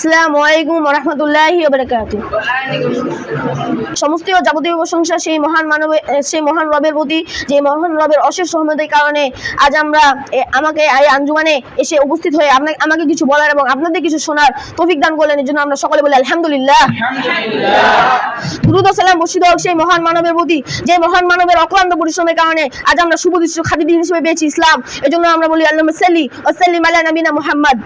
আসসালামু আলাইকুম রহমতুল্লাহি সমস্ত যাবতীয় প্রশংসা সেই মহান মানবে, সেই মহান রবের প্রতি, যে মহান রবের অশেষ সহমতের কারণে আজ আমরা আমাকে এই আঞ্জুমানে এসে উপস্থিত হয়ে আপনাকে, আমাকে কিছু বলার এবং আপনাদের কিছু শোনার তৌফিক দান করলেন। এর জন্য আমরা সকলে বলি আলহামদুলিল্লাহ। সালাম বর্ষিত হোক সেই মহান মানবের প্রতি, যে মহান মানবের অক্লান্ত পরিশ্রমের কারণে আজ আমরা সুপ্রতিষ্ঠিত খাদি দিন হিসেবে পেয়েছি ইসলাম। এজন্য আমরা বলি আল্লাহ সাল্লি ও সাল্লিম আলা নবীনা মুহাম্মদ।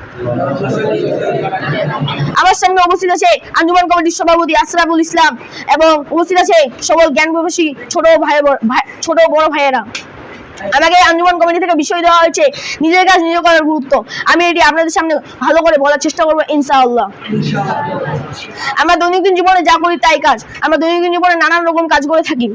আমার সামনে উপস্থিত আছে আঞ্জুমান কমিটির সভাপতি আশরাফুল ইসলাম এবং উপস্থিত আছে সকল জ্ঞান প্রবেশী ছোট ভাই- ছোট বড় ভাইয়েরা। আমাকে আঞ্জুমান কমিটি থেকে বিষয় দেওয়া হয়েছে, নিজের কাজ নিজে করার গুরুত্ব। আমি এটি আপনাদের সামনে ভালো করে বলার চেষ্টা করব, ইনশাআল্লাহ। আমরা দৈনন্দিন জীবনে যা করি তাই কাজ। আমরা দৈনন্দিন জীবনে নানান রকম কাজ করে থাকি।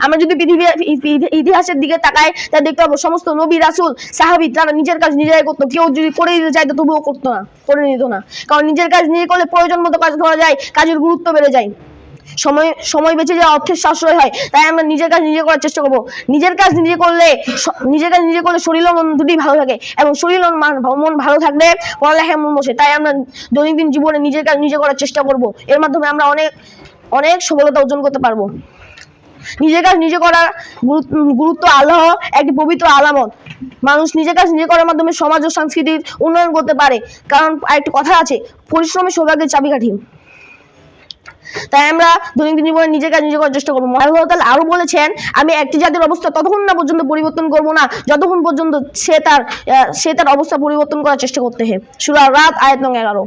আমরা যদি পৃথিবীর ইতিহাসের দিকে তাকাই, তা দেখতে পাবো সমস্ত নবী, রাসুল সাহাবি তারা নিজের কাজ নিজেরাই করতো। কেউ যদি করে দিতে চাইতো, তবুও করতো না, করে নিত না। কারণ নিজের কাজ নিজে করলে প্রয়োজন মতো কাজ করা যায়, কাজের গুরুত্ব বেড়ে যায়। সময় সময় বেঁচে যায় অর্থের সাশ্রয় হয়, তাই আমরা নিজের কাজ নিজে করার চেষ্টা করব। নিজের কাজ নিজে করলে নিজের কাজ নিজে করলে শরীর ও মন দুটি ভালো থাকে এবং শরীর ও মান- মন ভালো থাকলে পড়ালেখায় মন বসে, তাই আমরা দৈনন্দিন জীবনে নিজের কাজ নিজে করার চেষ্টা করব। এর মাধ্যমে আমরা অনেক অনেক সফলতা অর্জন করতে পারব। নিজের কাজ নিজে করার গুরুত্ব আল্লাহ একটি পবিত্র আলামত। মানুষ নিজের কাজ নিজে করার মাধ্যমে সমাজ ও সংস্কৃতির উন্নয়ন করতে পারে। কারণ একটি কথা আছে পরিশ্রমী সৌভাগ্যের চাবিকাঠি। তাই আমরা দৈনন্দিন জীবনে নিজের কাজ নিজে করার চেষ্টা করব। মহাবুল তাআলা আরও বলেছেন, আমি একটি জাতির অবস্থা ততক্ষণ না পর্যন্ত পরিবর্তন করব না। যতক্ষণ পর্যন্ত সে তার সে তার অবস্থা পরিবর্তন করার চেষ্টা করতে হয় সুরা রাত, আয়াত নং এগারো।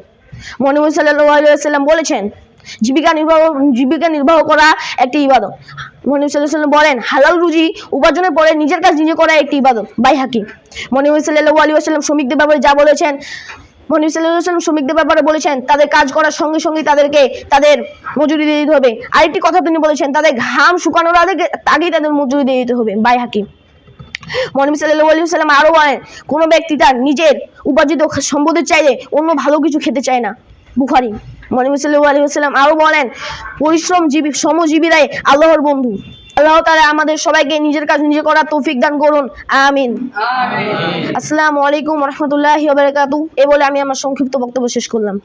মনিমুল সাল্লাহ সাল্লাম বলেছেন, জীবিকা নির্বাহ জীবিকা নির্বাহ করা একটি ইবাদত। মনিম সাল্লাম বলেন, হালাল রুজি উপার্জনের পরে নিজের কাজ নিজে করা একটি ইবাদত। বাই হাকি মনিম সাল্লাহ আলী আসাল্লাম শ্রমিকদের ব্যাপারে যা বলেছেন মনিম সাল্লাম শ্রমিকদের ব্যাপারে বলেছেন, তাদের কাজ করার সঙ্গে সঙ্গে তাদেরকে তাদের মজুরি দিয়ে দিতে হবে। আরেকটি কথা তিনি বলেছেন, তাদের ঘাম শুকানোর আগে আগেই তাদের মজুরি দিয়ে দিতে হবে। বাই হাকি মনিম সাল্লাহ আলী সাল্লাম আরও বলেন, কোনো ব্যক্তি তার নিজের উপার্জিত সম্পদের চাইলে অন্য ভালো কিছু খেতে চায় না। বুখারি। মনিম সাল্লাহ আলী সাল্লাম আরও বলেন পরিশ্রমজীবী শ্রমজীবীরাই আল্লাহর বন্ধু। আল্লাহ তালা আমাদের সবাইকে নিজের কাজ নিজে করার তৌফিক দান করুন। আমিন। আসসালামু আলাইকুম রহমতুল্লাহ ওয়া বারাকাতুহু। এ বলে আমি আমার সংক্ষিপ্ত বক্তব্য শেষ করলাম।